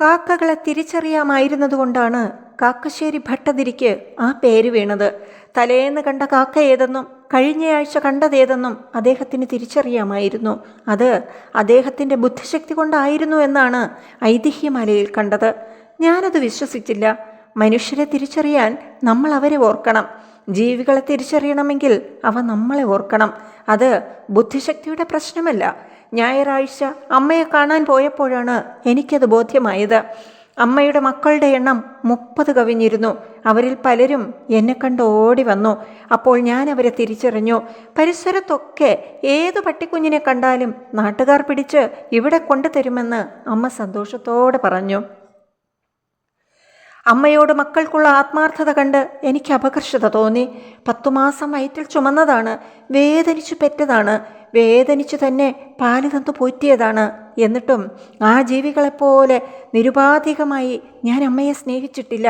കാക്കകളെ തിരിച്ചറിയാമായിരുന്നതുകൊണ്ടാണ് കാക്കശ്ശേരി ഭട്ടതിരിക്ക് ആ പേര് വീണത്. തലേന്ന് കണ്ട കാക്ക ഏതെന്നും കഴിഞ്ഞയാഴ്ച കണ്ടതേതെന്നും അദ്ദേഹത്തിന് തിരിച്ചറിയാമായിരുന്നു. അത് അദ്ദേഹത്തിന്റെ ബുദ്ധിശക്തി കൊണ്ടായിരുന്നു എന്നാണ് ഐതിഹ്യമലയിൽ കണ്ടത്. ഞാനത് വിശ്വസിച്ചില്ല. മനുഷ്യരെ തിരിച്ചറിയാൻ നമ്മൾ അവരെ ഓർക്കണം. ജീവികളെ തിരിച്ചറിയണമെങ്കിൽ അവ നമ്മളെ ഓർക്കണം. അത് ബുദ്ധിശക്തിയുടെ പ്രശ്നമല്ല. ഞായറാഴ്ച അമ്മയെ കാണാൻ പോയപ്പോഴാണ് എനിക്കത് ബോധ്യമായത്. അമ്മയുടെ മക്കളുടെ എണ്ണം മുപ്പത് കവിഞ്ഞിരുന്നു. അവരിൽ പലരും എന്നെ കണ്ട് ഓടി വന്നു. അപ്പോൾ ഞാൻ അവരെ തിരിച്ചറിഞ്ഞു. പരിസരത്തൊക്കെ ഏത് പട്ടിക്കുഞ്ഞിനെ കണ്ടാലും നാട്ടുകാർ പിടിച്ച് ഇവിടെ കൊണ്ടുതരുമെന്ന് അമ്മ സന്തോഷത്തോടെ പറഞ്ഞു. അമ്മയോട് മക്കൾക്കുള്ള ആത്മാർത്ഥത കണ്ട് എനിക്ക് അപകർഷത തോന്നി. പത്തു മാസം വയറ്റിൽ ചുമന്നതാണ്. വേദനിച്ചു പെറ്റതാണ്. വേദനിച്ചു തന്നെ പാൽ തന്നു പോറ്റിയതാണ്. എന്നിട്ടും ആ ജീവികളെപ്പോലെ നിരുപാധികമായി ഞാൻ അമ്മയെ സ്നേഹിച്ചിട്ടില്ല.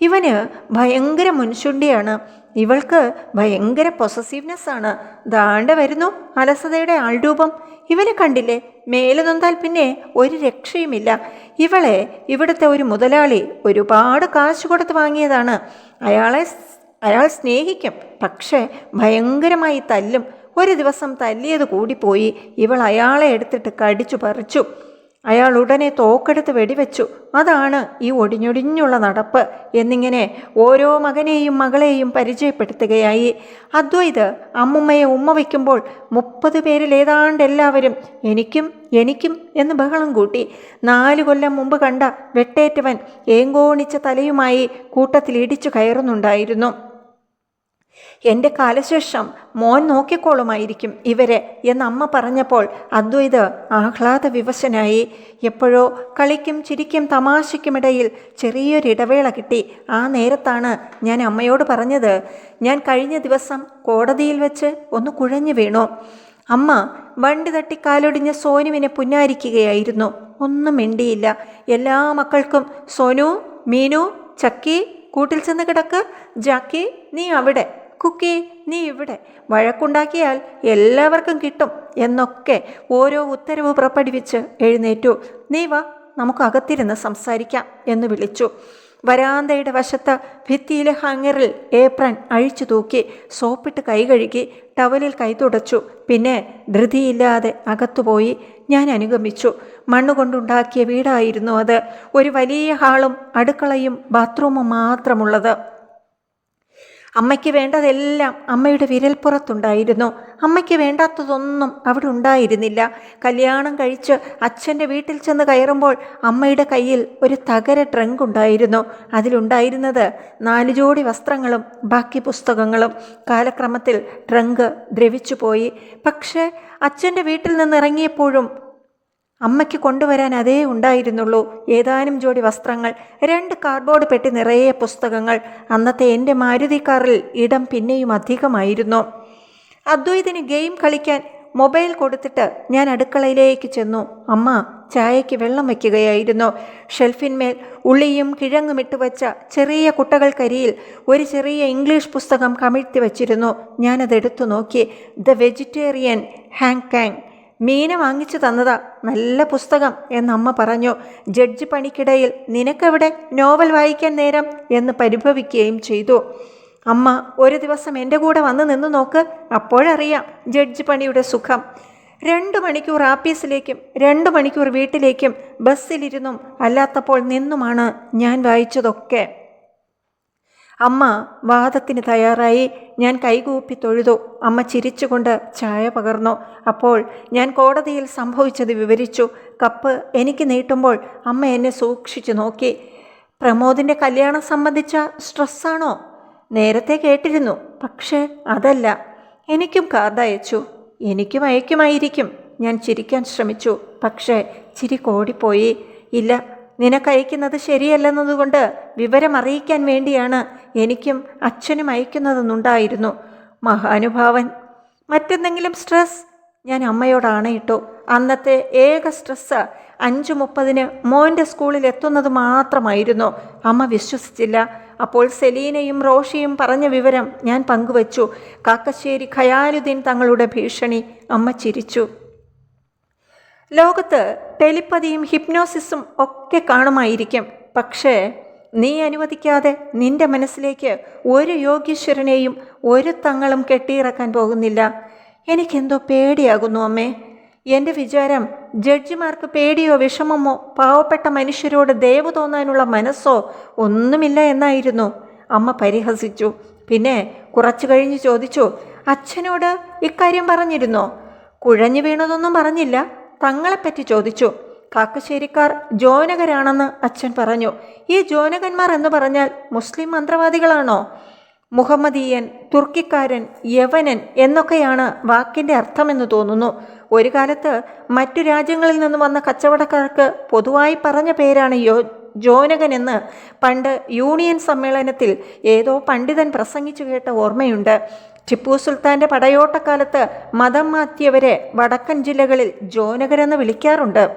ഇവന് ഭയങ്കര മുൻശുണ്ടിയാണ് ഇവൾക്ക് ഭയങ്കര പൊസസീവ്നെസ് ആണ്. ദാണ്ട വരുന്നു അലസതയുടെ ആൾരൂപം. ഇവനെ കണ്ടില്ലേ? മേലെ നൊന്താൽ പിന്നെ ഒരു രക്ഷയുമില്ല. ഇവളെ ഇവിടുത്തെ ഒരു മുതലാളി ഒരുപാട് കാശ് കൊടുത്ത് വാങ്ങിയതാണ്. അയാളെ അയാൾ സ്നേഹിക്കും പക്ഷേ ഭയങ്കരമായി തല്ലും. ഒരു ദിവസം തല്ലിയത് കൂടിപ്പോയി. ഇവൾ അയാളെ എടുത്തിട്ട് കടിച്ചു പറിച്ചു. അയാൾ ഉടനെ തോക്കെടുത്ത് വെടിവെച്ചു. അതാണ് ഈ ഒടിഞ്ഞൊടിഞ്ഞുള്ള നടപ്പ് എന്നിങ്ങനെ ഓരോ മകനെയും മകളെയും പരിചയപ്പെടുത്തുകയായി. അദ്വൈത് അമ്മുമ്മയെ ഉമ്മ വയ്ക്കുമ്പോൾ മുപ്പത് പേരിൽ ഏതാണ്ട് എല്ലാവരും എനിക്കും എനിക്കും എന്ന് ബഹളം കൂട്ടി. നാല് കൊല്ലം മുമ്പ് കണ്ട വെട്ടേറ്റവൻ ഏങ്കോണിച്ച തലയുമായി കൂട്ടത്തിൽ ഇടിച്ചു കയറുന്നുണ്ടായിരുന്നു. എന്റെ കാലശേഷം മോൻ നോക്കിക്കോളുമായിരിക്കും ഇവരെ എന്ന് അമ്മ പറഞ്ഞപ്പോൾ അദ്വൈത് ആഹ്ലാദ വിവശനായി. എപ്പോഴോ കളിക്കും ചിരിക്കും തമാശയ്ക്കുമിടയിൽ ചെറിയൊരിടവേള കിട്ടി. ആ നേരത്താണ് ഞാൻ അമ്മയോട് പറഞ്ഞത് ഞാൻ കഴിഞ്ഞ ദിവസം കോടതിയിൽ വെച്ച് ഒന്ന് കുഴഞ്ഞു വീണു. അമ്മ വണ്ടി തട്ടി കാലൊടിഞ്ഞ സോനുവിനെ പുന്നാരിക്കുകയായിരുന്നു. ഒന്നും മിണ്ടിയില്ല. എല്ലാ മക്കൾക്കും സോനു മീനു ചക്കി കൂട്ടിൽ ചെന്ന് കിടക്ക്. ജാക്കി നീ അവിടെ. കുക്കി നീ ഇവിടെ. വഴക്കുണ്ടാക്കിയാൽ എല്ലാവർക്കും കിട്ടും എന്നൊക്കെ ഓരോ ഉത്തരവ് പുറപ്പെടുവിച്ച് എഴുന്നേറ്റു. നീ വാ നമുക്ക് അകത്തിരുന്ന് സംസാരിക്കാം എന്ന് വിളിച്ചു. വരാന്തയുടെ വശത്ത് ഭിത്തിയിലെ ഹാങ്ങറിൽ ഏപ്രൺ അഴിച്ചു തൂക്കി സോപ്പിട്ട് കൈ കഴുകി ടവലിൽ കൈ തുടച്ചു. പിന്നെ ധൃതിയില്ലാതെ അകത്തുപോയി ഞാൻ അനുഗമിച്ചു. മണ്ണുകൊണ്ടുണ്ടാക്കിയ വീടായിരുന്നു അത്. ഒരു വലിയ ഹാളും അടുക്കളയും ബാത്റൂമും മാത്രമുള്ളത്. അമ്മയ്ക്ക് വേണ്ടതെല്ലാം അമ്മയുടെ വിരൽപ്പുറത്തുണ്ടായിരുന്നു. അമ്മയ്ക്ക് വേണ്ടാത്തതൊന്നും അവിടെ ഉണ്ടായിരുന്നില്ല. കല്യാണം കഴിച്ച് അച്ഛന്റെ വീട്ടിൽ ചെന്ന് കയറുമ്പോൾ അമ്മയുടെ കയ്യിൽ ഒരു തകര ട്രങ്ക് ഉണ്ടായിരുന്നു. അതിലുണ്ടായിരുന്നത് നാല് ജോഡി വസ്ത്രങ്ങളും ബാക്കി പുസ്തകങ്ങളും. കാലക്രമത്തിൽ ട്രങ്ക് ദ്രവിച്ചു പോയി പക്ഷേ അച്ഛന്റെ വീട്ടിൽ നിന്ന് ഇറങ്ങിയപ്പോഴും അമ്മയ്ക്ക് കൊണ്ടുവരാൻ അതേ ഉണ്ടായിരുന്നുള്ളൂ. ഏതാനും ജോഡി വസ്ത്രങ്ങൾ രണ്ട് കാർഡ്ബോർഡ് പെട്ടി നിറയെ പുസ്തകങ്ങൾ. അന്നത്തെ എന്റെ മാരുതി കാറിൽ ഇടം പിന്നെയും അധികമായിരുന്നു. അദ്വൈതിന് ഗെയിം കളിക്കാൻ മൊബൈൽ കൊടുത്തിട്ട് ഞാൻ അടുക്കളയിലേക്ക് ചെന്നു. അമ്മ ചായയ്ക്ക് വെള്ളം വയ്ക്കുകയായിരുന്നു. ഷെൽഫിന്മേൽ ഉള്ളിയും കിഴങ്ങും ഇട്ട് വച്ച ചെറിയ കുട്ടകൾക്കരിയിൽ ഒരു ചെറിയ ഇംഗ്ലീഷ് പുസ്തകം കമിഴ്ത്തി വച്ചിരുന്നു. ഞാനതെടുത്തു നോക്കി. The vegetarian Han Kang Meena വാങ്ങിച്ചു തന്നതാ നല്ല പുസ്തകം എന്നമ്മ പറഞ്ഞു. ജഡ്ജ് പണിക്കിടയിൽ നിനക്കെവിടെ നോവൽ വായിക്കാൻ നേരം എന്ന് പരിഭവിക്കുകയും ചെയ്തു. അമ്മ ഒരു ദിവസം എന്റെ കൂടെ വന്ന് നിന്ന് നോക്ക് അപ്പോഴറിയാം ജഡ്ജ് പണിയുടെ സുഖം. രണ്ട് മണിക്കൂർ ആപ്പീസിലേക്കും രണ്ട് മണിക്കൂർ വീട്ടിലേക്കും ബസ്സിലിരുന്നും അല്ലാത്തപ്പോൾ നിന്നുമാണ് ഞാൻ വായിച്ചതൊക്കെ. അമ്മ വാദത്തിന് തയ്യാറായി ഞാൻ കൈകൂപ്പി തൊഴുതു. അമ്മ ചിരിച്ചുകൊണ്ട് ചായ പകർന്നു. അപ്പോൾ ഞാൻ കോടതിയിൽ സംഭവിച്ചത് വിവരിച്ചു. കപ്പ് എനിക്ക് നീട്ടുമ്പോൾ അമ്മ എന്നെ സൂക്ഷിച്ചു നോക്കി. പ്രമോദിന്റെ കല്യാണം സംബന്ധിച്ച സ്ട്രെസ്സാണോ? നേരത്തെ കേട്ടിരുന്നു. പക്ഷേ അതല്ല. എനിക്കും കാർഡ് അയച്ചു എനിക്കും അയക്കുമായിരിക്കും. ഞാൻ ചിരിക്കാൻ ശ്രമിച്ചു. പക്ഷേ ചിരി കോടിപ്പോയി. ഇല്ല നിനക്കയക്കുന്നത് ശരിയല്ലെന്നതുകൊണ്ട് വിവരം അറിയിക്കാൻ വേണ്ടിയാണ് എനിക്കും അച്ഛനും അയക്കുന്നതെന്നുണ്ടായിരുന്നു. മഹാനുഭാവൻ മറ്റെന്തെങ്കിലും സ്ട്രെസ്? ഞാൻ അമ്മയോടാണയിട്ടു അന്നത്തെ ഏക സ്ട്രെസ് അഞ്ചു മുപ്പതിന് മോന്റെ സ്കൂളിൽ എത്തുന്നത് മാത്രമായിരുന്നു. അമ്മ വിശ്വസിച്ചില്ല. അപ്പോൾ സെലീനയും റോഷിയും പറഞ്ഞ വിവരം ഞാൻ പങ്കുവച്ചു. കാക്കശ്ശേരി ഖയാലുദ്ദീൻ തങ്ങളുടെ ഭീഷണി. അമ്മ ചിരിച്ചു. ലോകത്ത് ടെലിപ്പതിയും ഹിപ്നോസിസും ഒക്കെ കാണുമായിരിക്കും. പക്ഷേ നീ അനുവദിക്കാതെ നിന്റെ മനസ്സിലേക്ക് ഒരു യോഗീശ്വരനെയും ഒരു തങ്ങളും കെട്ടിയിറക്കാൻ പോകുന്നില്ല. എനിക്കെന്തോ പേടിയാകുന്നു അമ്മേ. എന്റെ വിചാരം ജഡ്ജിമാർക്ക് പേടിയോ വിഷമമോ പാവപ്പെട്ട മനുഷ്യരോട് ദയവ് തോന്നാനുള്ള മനസ്സോ ഒന്നുമില്ല എന്നായിരുന്നു. അമ്മ പരിഹസിച്ചു. പിന്നെ കുറച്ചു കഴിഞ്ഞ് ചോദിച്ചു അച്ഛനോട് ഇക്കാര്യം പറഞ്ഞിരുന്നോ? കുഴഞ്ഞു വീണതൊന്നും പറഞ്ഞില്ല. തങ്ങളെപ്പറ്റി ചോദിച്ചു. കാക്കശ്ശേരിക്കാർ ജോനകരാണെന്ന് അച്ഛൻ പറഞ്ഞു. ഈ ജോനകന്മാർ എന്ന് പറഞ്ഞാൽ മുസ്ലിം മന്ത്രവാദികളാണോ? മുഹമ്മദീയൻ തുർക്കിക്കാരൻ യവനൻ എന്നൊക്കെയാണ് വാക്കിന്റെ അർത്ഥമെന്ന് തോന്നുന്നു. ഒരു കാലത്ത് മറ്റു രാജ്യങ്ങളിൽ നിന്ന് വന്ന കച്ചവടക്കാർക്ക് പൊതുവായി പറഞ്ഞ പേരാണ് യോ ജോനകൻ എന്ന്. പണ്ട് യൂണിയൻ സമ്മേളനത്തിൽ ഏതോ പണ്ഡിതൻ പ്രസംഗിച്ചു കേട്ട ഓർമ്മയുണ്ട്. ടിപ്പു സുൽത്താന്റെ പടയോട്ടക്കാലത്ത് മതം മാറ്റിയവരെ വടക്കൻ ജില്ലകളിൽ ജോനകരെന്ന് വിളിക്കാറുണ്ട്.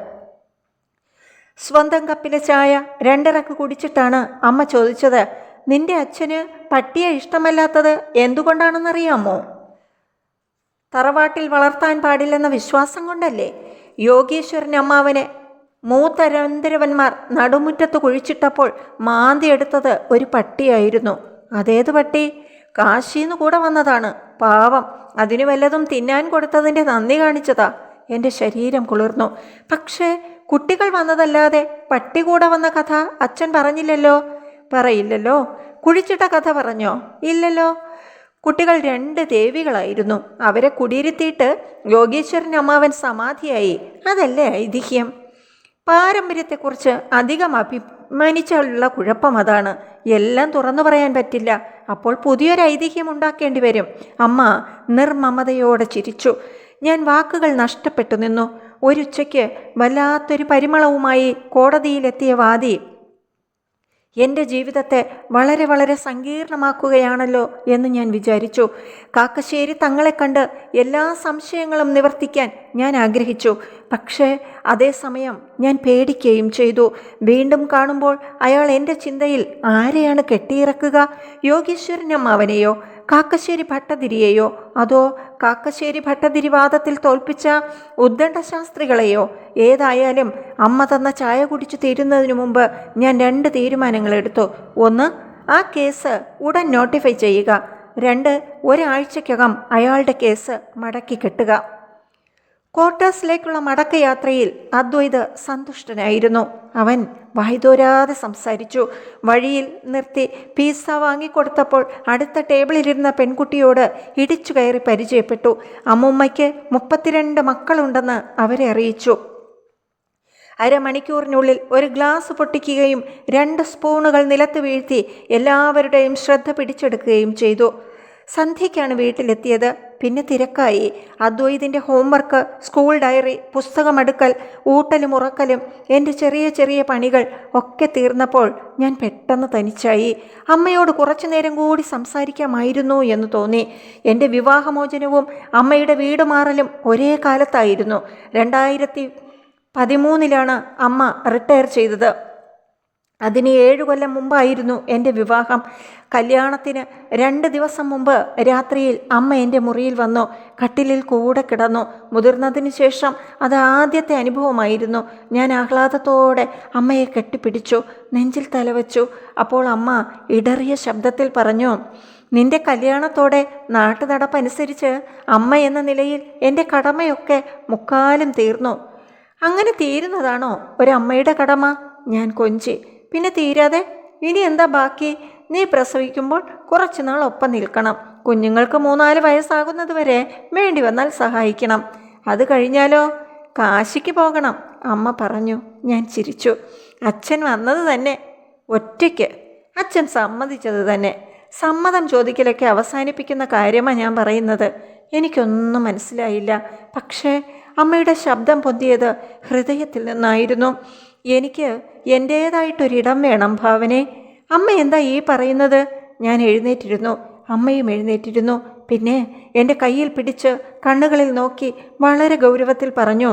സ്വന്തം കപ്പിലെ ചായ രണ്ടിറക്ക് കുടിച്ചിട്ടാണ് അമ്മ ചോദിച്ചത് നിന്റെ അച്ഛന് പട്ടിയെ ഇഷ്ടമല്ലാത്തത് എന്തുകൊണ്ടാണെന്നറിയാമോ? തറവാട്ടിൽ വളർത്താൻ പാടില്ലെന്ന വിശ്വാസം കൊണ്ടല്ലേ? യോഗീശ്വരൻ അമ്മാവനെ മൂത്തരന്തരവന്മാർ നടുമുറ്റത്ത് കുഴിച്ചിട്ടപ്പോൾ മാന്തിയെടുത്തത് ഒരു പട്ടിയായിരുന്നു. അതേത് പട്ടി? കാശിന്ന് കൂടെ വന്നതാണ്. പാവം. അതിന് വല്ലതും തിന്നാൻ കൊടുത്തതിന്റെ നന്ദി കാണിച്ചതാ. എന്റെ ശരീരം കുളിർന്നു. പക്ഷേ കുട്ടികൾ വന്നതല്ലാതെ പട്ടി കൂടെ വന്ന കഥ അച്ഛൻ പറഞ്ഞില്ലല്ലോ? പറയില്ലല്ലോ? കുഴിച്ചിട്ട കഥ പറഞ്ഞോ? ഇല്ലല്ലോ. കുട്ടികൾ രണ്ട് ദേവികളായിരുന്നു. അവരെ കുടിയിരുത്തിയിട്ട് യോഗീശ്വരൻ അമ്മാവൻ സമാധിയായി. അതല്ലേ ഐതിഹ്യം? പാരമ്പര്യത്തെക്കുറിച്ച് അധികം അഭിമാനിച്ചുള്ള കുഴപ്പം അതാണ്. എല്ലാം തുറന്നു പറയാൻ പറ്റില്ല. അപ്പോൾ പുതിയൊരു ഐതിഹ്യം ഉണ്ടാക്കേണ്ടി വരും. അമ്മ നിർമ്മമതയോടെ ചിരിച്ചു. ഞാൻ വാക്കുകൾ നഷ്ടപ്പെട്ടു നിന്നു. ഒരുച്ചയ്ക്ക് വല്ലാത്തൊരു പരിമളവുമായി കോടതിയിലെത്തിയ വാദി എന്റെ ജീവിതത്തെ വളരെ വളരെ സങ്കീർണമാക്കുകയാണല്ലോ എന്ന് ഞാൻ വിചാരിച്ചു. കാക്കശ്ശേരി തങ്ങളെ കണ്ട് എല്ലാ സംശയങ്ങളും നിവർത്തിക്കാൻ ഞാൻ ആഗ്രഹിച്ചു. പക്ഷേ അതേസമയം ഞാൻ പേടിക്കുകയും ചെയ്തു. വീണ്ടും കാണുമ്പോൾ അയാൾ എന്റെ ചിന്തയിൽ ആരെയാണ് കെട്ടിയിറക്കുക? യോഗീശ്വരനമ്മാവനെയോ കാക്കശ്ശേരി ഭട്ടതിരിയെയോ? അതോ കാക്കശ്ശേരി ഭട്ടതിരിവാദത്തിൽ തോൽപ്പിച്ച ഉദ്ദണ്ഡശാസ്ത്രികളെയോ? ഏതായാലും അമ്മ തന്ന ചായ കുടിച്ചു തീരുന്നതിനു മുമ്പ് ഞാൻ രണ്ട് തീരുമാനങ്ങൾ എടുത്തു. ഒന്ന് ആ കേസ് ഉടൻ നോട്ടിഫൈ ചെയ്യുക. രണ്ട് ഒരാഴ്ചയ്ക്കകം അയാളുടെ കേസ് മടക്കി കെട്ടുക. ക്വാർട്ടേഴ്സിലേക്കുള്ള മടക്കയാത്രയിൽ അദ്വൈത് സന്തുഷ്ടനായിരുന്നു. അവൻ വായ്തോരാതെ സംസാരിച്ചു. വഴിയിൽ നിർത്തി പിസ്സ വാങ്ങിക്കൊടുത്തപ്പോൾ അടുത്ത ടേബിളിലിരുന്ന പെൺകുട്ടിയോട് ഇടിച്ചു കയറി പരിചയപ്പെട്ടു. അമ്മുമ്മയ്ക്ക് മുപ്പത്തിരണ്ട് മക്കളുണ്ടെന്ന് അവരെ അറിയിച്ചു. അരമണിക്കൂറിനുള്ളിൽ ഒരു ഗ്ലാസ് പൊട്ടിക്കുകയും രണ്ട് സ്പൂണുകൾ നിലത്ത് വീഴ്ത്തി എല്ലാവരുടെയും ശ്രദ്ധ പിടിച്ചെടുക്കുകയും ചെയ്തു. സന്ധ്യയ്ക്കാണ് വീട്ടിലെത്തിയത്. പിന്നെ തിരക്കായി. അദ്വൈതിന്റെ ഹോംവർക്ക് സ്കൂൾ ഡയറി പുസ്തകമെടുക്കൽ ഊട്ടലും ഉറക്കലും എന്റെ ചെറിയ ചെറിയ പണികൾ ഒക്കെ തീർന്നപ്പോൾ ഞാൻ പെട്ടെന്ന് തനിച്ചായി. അമ്മയോട് കുറച്ചു നേരം കൂടി സംസാരിക്കാമായിരുന്നു എന്ന് തോന്നി. എന്റെ വിവാഹമോചനവും അമ്മയുടെ വീട് മാറലും ഒരേ കാലത്തായിരുന്നു. രണ്ടായിരത്തി പതിമൂന്നിലാണ് അമ്മ റിട്ടയർ ചെയ്തത്. അതിന് ഏഴു കൊല്ലം മുമ്പായിരുന്നു എന്റെ വിവാഹം. കല്യാണത്തിന് രണ്ട് ദിവസം മുമ്പ് രാത്രിയിൽ അമ്മ എന്റെ മുറിയിൽ വന്നു കട്ടിലിൽ കൂടെ കിടന്നു. മുതിർന്നതിന് ശേഷം അത് ആദ്യത്തെ അനുഭവമായിരുന്നു. ഞാൻ ആഹ്ലാദത്തോടെ അമ്മയെ കെട്ടിപ്പിടിച്ചു നെഞ്ചിൽ തലവച്ചു. അപ്പോൾ അമ്മ ഇടറിയ ശബ്ദത്തിൽ പറഞ്ഞു നിന്റെ കല്യാണത്തോടെ നാട്ടു നടപ്പനുസരിച്ച് അമ്മ എന്ന നിലയിൽ എന്റെ കടമയൊക്കെ മുക്കാലും തീർന്നു. അങ്ങനെ തീരുന്നതാണോ ഒരമ്മയുടെ കടമ? ഞാൻ കൊഞ്ചി. പിന്നെ തീരാതെ? ഇനി എന്താ ബാക്കി? നീ പ്രസവിക്കുമ്പോൾ കുറച്ചുനാൾ ഒപ്പം നിൽക്കണം. കുഞ്ഞുങ്ങൾക്ക് മൂന്നാൽ വയസ്സാകുന്നത് വരെ വേണ്ടി വന്നാൽ സഹായിക്കണം. അത് കഴിഞ്ഞാലോ? കാശിക്ക് പോകണം. അമ്മ പറഞ്ഞു. ഞാൻ ചിരിച്ചു. അച്ഛൻ വന്നത് തന്നെ. ഒറ്റയ്ക്ക്. അച്ഛൻ സമ്മതിച്ചത് തന്നെ. സമ്മതം ചോദിക്കലൊക്കെ അവസാനിപ്പിക്കുന്ന കാര്യമാണ് ഞാൻ പറയുന്നത്. എനിക്കൊന്നും മനസ്സിലായില്ല. പക്ഷേ അമ്മയുടെ ശബ്ദം പൊന്തിയത് ഹൃദയത്തിൽ നിന്നായിരുന്നു. എനിക്ക് എന്റേതായിട്ടൊരിടം വേണം ഭാവനെ. അമ്മ എന്താ ഈ പറയുന്നത്? ഞാൻ എഴുന്നേറ്റിരുന്നു. അമ്മയും എഴുന്നേറ്റിരുന്നു. പിന്നെ എന്റെ കയ്യിൽ പിടിച്ച് കണ്ണുകളിൽ നോക്കി വളരെ ഗൗരവത്തിൽ പറഞ്ഞു.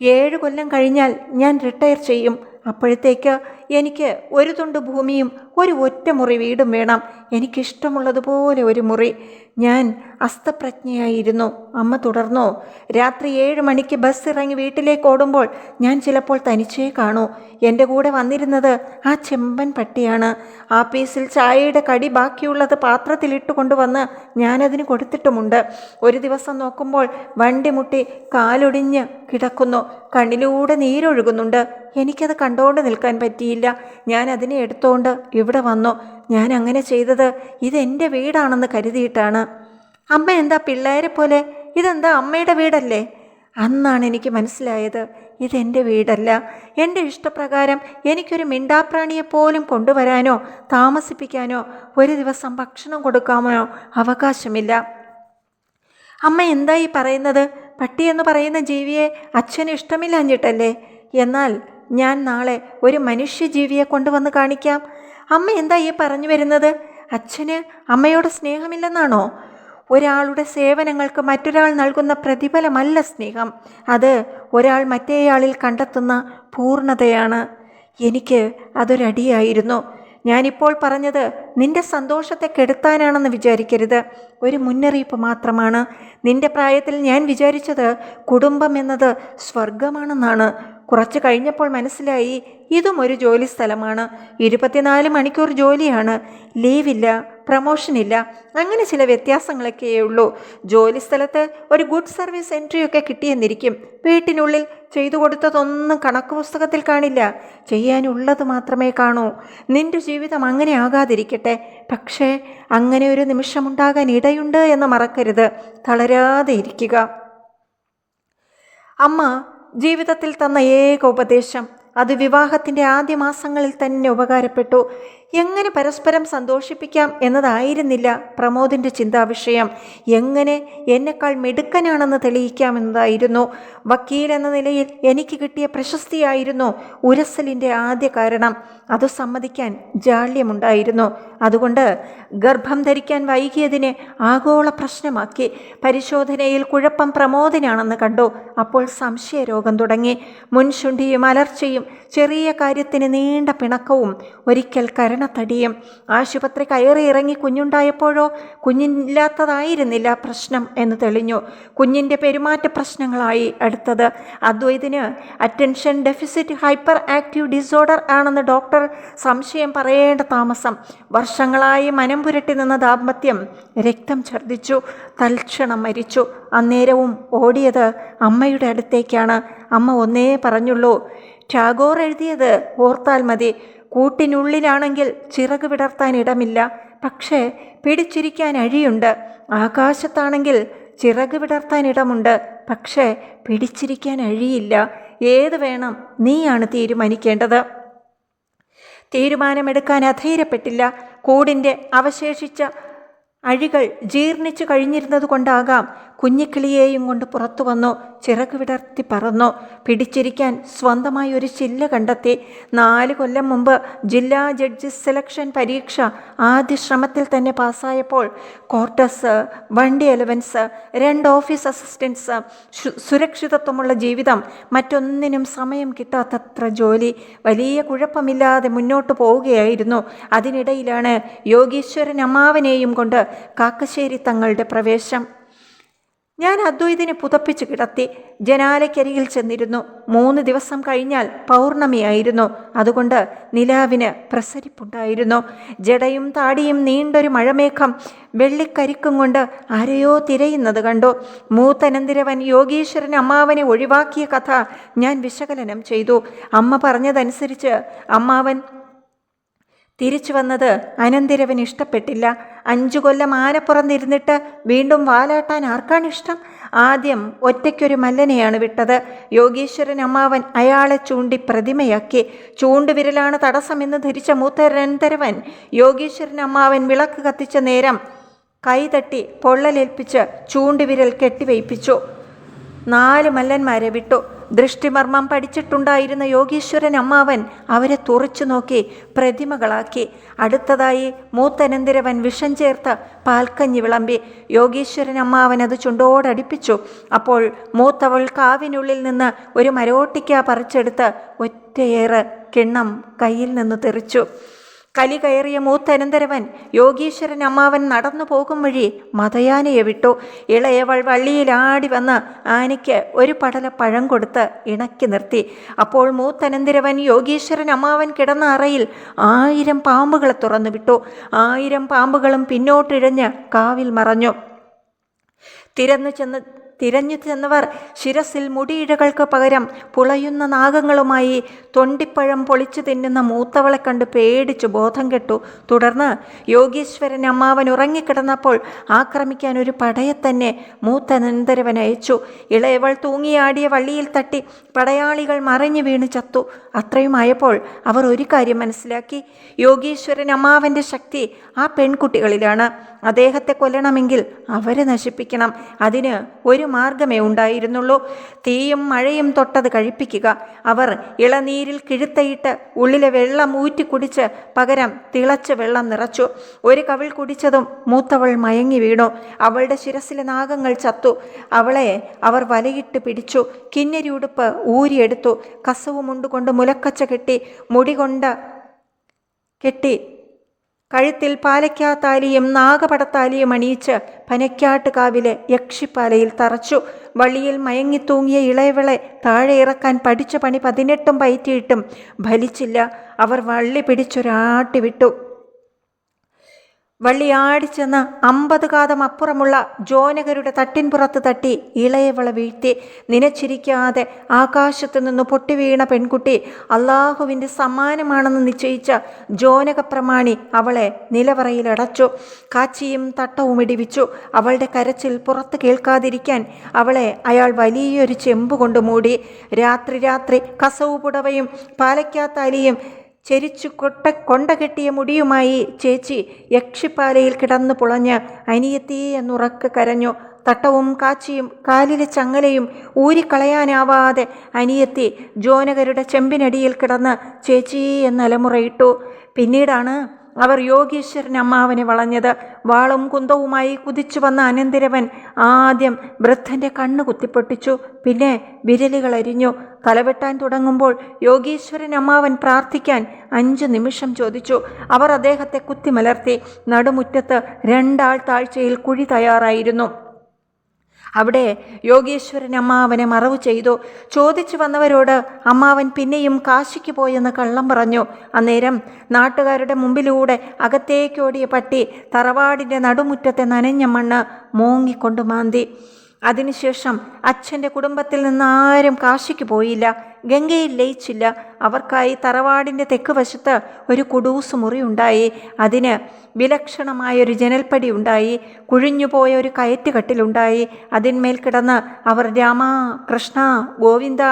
ഏഴ് കൊല്ലം കഴിഞ്ഞാൽ ഞാൻ റിട്ടയർ ചെയ്യും. അപ്പോഴത്തേക്ക് എനിക്ക് ഒരു തുണ്ട് ഭൂമിയും ഒരു ഒറ്റമുറി വീടും വേണം. എനിക്കിഷ്ടമുള്ളതുപോലെ ഒരു മുറി. ഞാൻ അസ്തപ്രജ്ഞയായിരുന്നു. അമ്മ തുടർന്നു. രാത്രി ഏഴ് മണിക്ക് ബസ് ഇറങ്ങി വീട്ടിലേക്ക് ഓടുമ്പോൾ ഞാൻ ചിലപ്പോൾ തനിച്ചേ കാണൂ. എന്റെ കൂടെ വന്നിരുന്നത് ആ ചെമ്പൻ പട്ടിയാണ്. ആ പീസിൽ ചായയുടെ കടി ബാക്കിയുള്ളത് പാത്രത്തിലിട്ട് കൊണ്ടുവന്ന് ഞാനതിന് കൊടുത്തിട്ടുമുണ്ട്. ഒരു ദിവസം നോക്കുമ്പോൾ വണ്ടി മുട്ടി കാലൊടിഞ്ഞ് കിടക്കുന്നു. കണ്ണിലൂടെ നീരൊഴുകുന്നുണ്ട്. എനിക്കത് കണ്ടുകൊണ്ട് നിൽക്കാൻ പറ്റിയില്ല. ഞാൻ അതിനെ എടുത്തുകൊണ്ട് ഇവിടെ വന്നു. ഞാൻ അങ്ങനെ ചെയ്തത് ഇതെന്റെ വീടാണെന്ന് കരുതിയിട്ടാണ്. അമ്മ എന്താ പിള്ളേരെ പോലെ? ഇതെന്താ അമ്മയുടെ വീടല്ലേ? അന്നാണ് എനിക്ക് മനസ്സിലായത് ഇതെന്റെ വീടല്ല. എന്റെ ഇഷ്ടപ്രകാരം എനിക്കൊരു മിണ്ടാപ്രാണിയെ പോലും കൊണ്ടുവരാനോ താമസിപ്പിക്കാനോ ഒരു ദിവസം ഭക്ഷണം കൊടുക്കാമോ അവകാശമില്ല. അമ്മ എന്തായി പറയുന്നത്? പട്ടിയെന്ന് പറയുന്ന ജീവിയെ അച്ഛന് ഇഷ്ടമില്ലാഞ്ഞിട്ടല്ലേ? എന്നാൽ ഞാൻ നാളെ ഒരു മനുഷ്യജീവിയെ കൊണ്ടുവന്ന് കാണിക്കാം. അമ്മ എന്താ ഈ പറഞ്ഞു വരുന്നത്? അച്ഛന് അമ്മയോട് സ്നേഹമില്ലെന്നാണോ? ഒരാളുടെ സേവനങ്ങൾക്ക് മറ്റൊരാൾ നൽകുന്ന പ്രതിഫലമല്ല സ്നേഹം. അത് ഒരാൾ മറ്റേയാളിൽ കണ്ടെത്തുന്ന പൂർണതയാണ്. എനിക്ക് അതൊരടിയായിരുന്നു. ഞാനിപ്പോൾ പറഞ്ഞത് നിന്റെ സന്തോഷത്തെ കെടുത്താനാണെന്ന് വിചാരിക്കരുത്. ഒരു മുന്നറിയിപ്പ് മാത്രമാണ്. നിന്റെ പ്രായത്തിൽ ഞാൻ വിചാരിച്ചത് കുടുംബം എന്നത് സ്വർഗമാണെന്നാണ് കുറച്ച് കഴിഞ്ഞപ്പോൾ മനസ്സിലായി ഇതും ഒരു ജോലി സ്ഥലമാണ്. ഇരുപത്തിനാല് മണിക്കൂർ ജോലിയാണ്. ലീവില്ല പ്രമോഷനില്ല അങ്ങനെ ചില വ്യത്യാസങ്ങളൊക്കെയേ ഉള്ളൂ. ജോലി സ്ഥലത്ത് ഒരു ഗുഡ് സർവീസ് എൻട്രിയൊക്കെ കിട്ടിയെന്നിരിക്കും. വീട്ടിനുള്ളിൽ ചെയ്തു കൊടുത്തതൊന്നും കണക്ക് പുസ്തകത്തിൽ കാണില്ല. ചെയ്യാനുള്ളത് മാത്രമേ കാണൂ. നിന്റെ ജീവിതം അങ്ങനെ ആകാതിരിക്കട്ടെ. പക്ഷേ അങ്ങനെ ഒരു നിമിഷമുണ്ടാകാൻ ഇടയുണ്ട് എന്ന് മറക്കരുത്. തളരാതെ ഇരിക്കുക. അമ്മ ജീവിതത്തിൽ തന്ന ഏക ഉപദേശം അത് വിവാഹത്തിന്റെ ആദ്യ മാസങ്ങളിൽ തന്നെ ഉപകാരപ്പെട്ടു. എങ്ങനെ പരസ്പരം സന്തോഷിപ്പിക്കാം എന്നതായിരുന്നില്ല പ്രമോദിന്റെ ചിന്താവിഷയം. എങ്ങനെ എന്നെക്കാൾ മിടുക്കനാണെന്ന് തെളിയിക്കാമെന്നതായിരുന്നു. വക്കീൽ എന്ന നിലയിൽ എനിക്ക് കിട്ടിയ പ്രശസ്തിയായിരുന്നു ഉരസലിന്റെ ആദ്യ കാരണം. അത് സമ്മതിക്കാൻ ജാള്യമുണ്ടായിരുന്നു. അതുകൊണ്ട് ഗർഭം ധരിക്കാൻ വൈകിയതിനെ ആഗോള പ്രശ്നമാക്കി. പരിശോധനയിൽ കുഴപ്പം പ്രമോദിനാണെന്ന് കണ്ടു. അപ്പോൾ സംശയരോഗം തുടങ്ങി. മുൻശുണ്ടിയും അലർച്ചയും ചെറിയ കാര്യത്തിന് നീണ്ട പിണക്കവും ഒരിക്കൽ കരണത്തടിയും ആശുപത്രി കയറി ഇറങ്ങി കുഞ്ഞുണ്ടായപ്പോഴോ കുഞ്ഞില്ലാത്തതായിരുന്നില്ല പ്രശ്നം എന്ന് തെളിഞ്ഞു. കുഞ്ഞിന്റെ പെരുമാറ്റ പ്രശ്നങ്ങളായി അടുത്തത്. അദ്വൈതിന് attention deficit hyperactive disorder ആണെന്ന് ഡോക്ടർ സംശയം പറയേണ്ട താമസം. വർഷങ്ങളായി മനം പുരട്ടി നിന്ന ദാമ്പത്യം രക്തം ഛർദ്ദിച്ചു തൽക്ഷണം മരിച്ചു. അന്നേരവും ഓടിയത് അമ്മയുടെ അടുത്തേക്കാണ്. അമ്മ ഒന്നേ പറഞ്ഞുള്ളൂ ടാഗോർ എഴുതിയത് ഓർത്താൽ മതി. കൂട്ടിനുള്ളിലാണെങ്കിൽ ചിറക് വിടർത്താൻ ഇടമില്ല. പക്ഷേ പിടിച്ചിരിക്കാൻ അഴിയുണ്ട്. ആകാശത്താണെങ്കിൽ ചിറക് വിടർത്താൻ ഇടമുണ്ട്. പക്ഷേ പിടിച്ചിരിക്കാൻ അഴിയില്ല. ഏത് വേണം നീയാണ് തീരുമാനിക്കേണ്ടത്. തീരുമാനമെടുക്കാൻ അധൈര്യപ്പെട്ടില്ല. കൂടിന്റെ അവശേഷിച്ച അഴികൾ ജീർണിച്ചു കഴിഞ്ഞിരുന്നത് കൊണ്ടാകാം കുഞ്ഞിക്കിളിയെയും കൊണ്ട് പുറത്തു വന്നു ചിറക് വിടർത്തി പറന്നു. പിടിച്ചിരിക്കാൻ സ്വന്തമായി ഒരു ചില്ല കണ്ടെത്തി. നാല് കൊല്ലം മുമ്പ് ജില്ലാ ജഡ്ജസ് സെലക്ഷൻ പരീക്ഷ ആദ്യ ശ്രമത്തിൽ തന്നെ പാസ്സായപ്പോൾ ക്വാർട്ടേഴ്സ് വണ്ടി അലവൻസ് രണ്ട് ഓഫീസ് അസിസ്റ്റൻസ് സുരക്ഷിതത്വമുള്ള ജീവിതം മറ്റൊന്നിനും സമയം കിട്ടാത്തത്ര ജോലി വലിയ കുഴപ്പമില്ലാതെ മുന്നോട്ട് പോവുകയായിരുന്നു. അതിനിടയിലാണ് യോഗീശ്വരൻ അമ്മാവനെയും കൊണ്ട് കാക്കശ്ശേരി തങ്ങളുടെ പ്രവേശം ഞാൻ അദ്വൈതിനെ പുതപ്പിച്ചു കിടത്തി ജനാലയ്ക്കരികിൽ ചെന്നിരുന്നു. മൂന്ന് ദിവസം കഴിഞ്ഞാൽ പൗർണമിയായിരുന്നു. അതുകൊണ്ട് നിലാവിന് പ്രസരിപ്പുണ്ടായിരുന്നു. ജടയും താടിയും നീണ്ടൊരു മഴമേഘം വെള്ളിക്കരിക്കും കൊണ്ട് ആരെയോ തിരയുന്നത് കണ്ടു. മൂത്തനന്തിരവൻ യോഗീശ്വരൻ അമ്മാവനെ ഒഴിവാക്കിയ കഥ ഞാൻ വിശകലനം ചെയ്തു. അമ്മ പറഞ്ഞതനുസരിച്ച് അമ്മാവൻ തിരിച്ചു വന്നത് അനന്തിരവന് ഇഷ്ടപ്പെട്ടില്ല. അഞ്ചു കൊല്ലം ആനപ്പുറന്നിരുന്നിട്ട് വീണ്ടും വാലാട്ടാൻ ആർക്കാണിഷ്ടം ആദ്യം ഒറ്റയ്ക്കൊരു മല്ലനെയാണ് വിട്ടത്. യോഗീശ്വരൻ അമ്മാവൻ അയാളെ ചൂണ്ടി പ്രതിമയാക്കി. ചൂണ്ടുവിരലാണ് തടസ്സമെന്ന് ധരിച്ച മൂത്തരന്തരവൻ യോഗീശ്വരൻ അമ്മാവൻ വിളക്ക് കത്തിച്ച നേരം കൈതട്ടി പൊള്ളലേൽപ്പിച്ച് ചൂണ്ടുവിരൽ കെട്ടിവയ്പ്പിച്ചു. നാല് മല്ലന്മാരെ വിട്ടു. ദൃഷ്ടിമർമ്മം പഠിച്ചിട്ടുണ്ടായിരുന്ന യോഗീശ്വരൻ അമ്മാവൻ അവരെ തുറച്ചു നോക്കി പ്രതിമകളാക്കി. അടുത്തതായി മൂത്തനന്തിരവൻ വിഷം ചേർത്ത് പാൽക്കഞ്ഞി വിളമ്പി. യോഗീശ്വരൻ അമ്മാവൻ അത് ചുണ്ടോടടിപ്പിച്ചു. അപ്പോൾ മൂത്തവൾ കാവിനുള്ളിൽ നിന്ന് ഒരു മരോട്ടിക്ക പറിച്ചെടുത്ത് ഒറ്റയേറെ കിണ്ണം കയ്യിൽ നിന്ന് തെറിച്ചു. കലി കയറിയ മൂത്തനന്തരവൻ യോഗീശ്വരൻ അമ്മാവൻ നടന്നു പോകും വഴി മതയാനയെ വിട്ടു. ഇളയവൾ വള്ളിയിലാടി വന്ന് ആനയ്ക്ക് ഒരു പടല പഴം കൊടുത്ത് ഇണക്കി നിർത്തി. അപ്പോൾ മൂത്തനന്തരവൻ യോഗീശ്വരൻ അമ്മാവൻ കിടന്ന അറയിൽ ആയിരം പാമ്പുകളെ തുറന്നു വിട്ടു. ആയിരം പാമ്പുകളും പിന്നോട്ടിഴഞ്ഞ് കാവിൽ മറഞ്ഞു. തിരന്നു ചെന്ന് തിരഞ്ഞു ചെന്നവർ ശിരസിൽ മുടിയിഴകൾക്ക് പകരം പുളയുന്ന നാഗങ്ങളുമായി തൊണ്ടിപ്പഴം പൊളിച്ചു തിന്നുന്ന മൂത്തവളെ കണ്ട് പേടിച്ചു ബോധം കെട്ടു. തുടർന്ന് യോഗീശ്വരൻ അമ്മാവൻ ഉറങ്ങിക്കിടന്നപ്പോൾ ആക്രമിക്കാൻ ഒരു പടയെ തന്നെ മൂത്ത നന്ദരവൻ അയച്ചു. ഇളയവൾ തൂങ്ങിയാടിയ വള്ളിയിൽ തട്ടി പടയാളികൾ മറിഞ്ഞു വീണ് ചത്തു. അത്രയുമായപ്പോൾ അവർ ഒരു കാര്യം മനസ്സിലാക്കി. യോഗീശ്വരൻ അമ്മാവന്റെ ശക്തി ആ പെൺകുട്ടികളിലാണ്. അദ്ദേഹത്തെ കൊല്ലണമെങ്കിൽ അവരെ നശിപ്പിക്കണം. അതിന് ഒരു മാർഗമേ ഉണ്ടായിരുന്നുള്ളൂ. തീയും മഴയും തൊട്ടത് കഴിപ്പിക്കുക. അവർ ഇളനീരിൽ കിഴുത്തയിട്ട് ഉള്ളിലെ വെള്ളം ഊറ്റി കുടിച്ച് പകരം തിളച്ച് വെള്ളം നിറച്ചു. ഒരു കവിൾ കുടിച്ചതും മൂത്തവൾ മയങ്ങി വീണു. അവളുടെ ശിരസിലെ നാഗങ്ങൾ ചത്തു. അവളെ അവർ വലയിട്ട് പിടിച്ചു. കിന്നരി ഉടുപ്പ് ഊരിയെടുത്തു. കസവുമുണ്ടുകൊണ്ട് മുലക്കച്ച കെട്ടി മുടി കൊണ്ട് കെട്ടി കഴുത്തിൽ പാലയ്ക്കാത്താലിയും നാഗപടത്താലിയും അണിയിച്ച് പനക്കാട്ട് കാവിലെ യക്ഷിപ്പാലയിൽ തറച്ചു. വള്ളിയിൽ മയങ്ങിത്തൂങ്ങിയ ഇളയവളെ താഴെ ഇറക്കാൻ പഠിച്ച പണി പതിനെട്ടും പയറ്റിയിട്ടും ഫലിച്ചില്ല. അവർ വള്ളി പിടിച്ചൊരാട്ടി വിട്ടു. വള്ളിയാടിച്ചെന്ന് അമ്പത് കാതം അപ്പുറമുള്ള ജോനകരുടെ തട്ടിൻപുറത്ത് തട്ടി ഇളയവള വീഴ്ത്തി. നിനച്ചിരിക്കാതെ ആകാശത്തു നിന്ന് പൊട്ടിവീണ പെൺകുട്ടി അള്ളാഹുവിന്റെ സമ്മാനമാണെന്ന് നിശ്ചയിച്ച ജോനക പ്രമാണി അവളെ നിലവറയിലടച്ചു കാച്ചിയും തട്ടവും ഇടിവിച്ചു. അവളുടെ കരച്ചിൽ പുറത്ത് കേൾക്കാതിരിക്കാൻ അവളെ അയാൾ വലിയൊരു ചെമ്പ് കൊണ്ട് മൂടി. രാത്രി രാത്രി കസവ് പുടവയും പാലക്കാത്താലിയും ചെരിച്ചു കൊട്ട കൊണ്ട കെട്ടിയ മുടിയുമായി ചേച്ചി യക്ഷിപ്പാലയിൽ കിടന്നു പുളഞ്ഞ് അനിയത്തി എന്നുറക്ക കരഞ്ഞു. തട്ടവും കാച്ചിയും കാലിലെ ചങ്ങലയും ഊരിക്കളയാനാവാതെ അനിയത്തി ജോനകരുടെ ചെമ്പിനടിയിൽ കിടന്ന് ചേച്ചി എന്നലമുറയിട്ടു പിന്നീടാണ് അവർ യോഗീശ്വരൻ അമ്മാവനെ വളഞ്ഞത് വാളും കുന്തവുമായി കുതിച്ചു വന്ന അനന്തിരവൻ ആദ്യം വൃദ്ധന്റെ കണ്ണ് കുത്തിപ്പൊട്ടിച്ചു പിന്നെ വിരലുകൾ അരിഞ്ഞു. തലവെട്ടാൻ തുടങ്ങുമ്പോൾ യോഗീശ്വരൻ അമ്മാവൻ പ്രാർത്ഥിക്കാൻ അഞ്ച് നിമിഷം ചോദിച്ചു. അവർ അദ്ദേഹത്തെ കുത്തിമലർത്തി. നടുമുറ്റത്ത് രണ്ടാൾ താഴ്ചയിൽ കുഴി തയ്യാറായിരുന്നു. അവിടെ യോഗീശ്വരൻ അമ്മാവനെ മറവ് ചെയ്തു. ചോദിച്ചു വന്നവരോട് അമ്മാവൻ പിന്നെയും കാശിക്ക് പോയെന്ന് കള്ളം പറഞ്ഞു. അന്നേരം നാട്ടുകാരുടെ മുമ്പിലൂടെ അകത്തേക്കോടിയ പട്ടി തറവാടിന്റെ നടുമുറ്റത്തെ നനഞ്ഞ മണ്ണ് മോങ്ങിക്കൊണ്ട് മാന്തി. അതിനുശേഷം അച്ഛന്റെ കുടുംബത്തിൽ നിന്ന് ആരും കാശിക്ക് പോയില്ല ഗംഗയിൽ ലയിച്ചില്ല. അവർക്കായി തറവാടിന്റെ തെക്ക് വശത്ത് ഒരു കുടൂസ് മുറി ഉണ്ടായി. അതിന് വിലക്ഷണമായൊരു ജനൽപ്പടി ഉണ്ടായി. കുഴിഞ്ഞുപോയ ഒരു കയറ്റുകട്ടിലുണ്ടായി അതിന്മേൽ കിടന്ന് അവർ രാമ കൃഷ്ണ ഗോവിന്ദ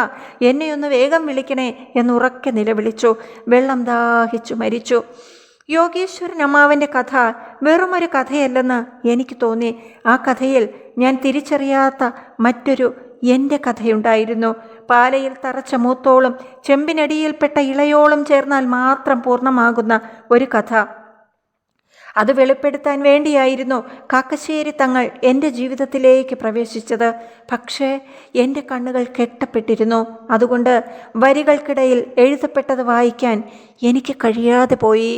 എന്നെയൊന്ന് വേഗം വിളിക്കണേ എന്നുറക്കെ നിലവിളിച്ചു. വെള്ളം ദാഹിച്ചു മരിച്ചു. യോഗീശ്വരൻ അമ്മാവന്റെ കഥ വെറുമൊരു കഥയല്ലെന്ന് എനിക്ക് തോന്നി. ആ കഥയിൽ ഞാൻ തിരിച്ചറിയാത്ത മറ്റൊരു എന്റെ കഥയുണ്ടായിരുന്നു. പാലയിൽ തറച്ച മൂത്തോളും ചെമ്പിനടിയിൽപ്പെട്ട ഇളയോളം ചേർന്നാൽ മാത്രം പൂർണമാകുന്ന ഒരു കഥ. അത് വെളിപ്പെടുത്താൻ വേണ്ടിയായിരുന്നു കാക്കശ്ശേരി തങ്ങൾ എന്റെ ജീവിതത്തിലേക്ക് പ്രവേശിച്ചത്. പക്ഷേ എന്റെ കണ്ണുകൾ കെട്ടപ്പെട്ടിരുന്നു. അതുകൊണ്ട് വരികൾക്കിടയിൽ എഴുതപ്പെട്ടത് വായിക്കാൻ എനിക്ക് കഴിയാതെ പോയി.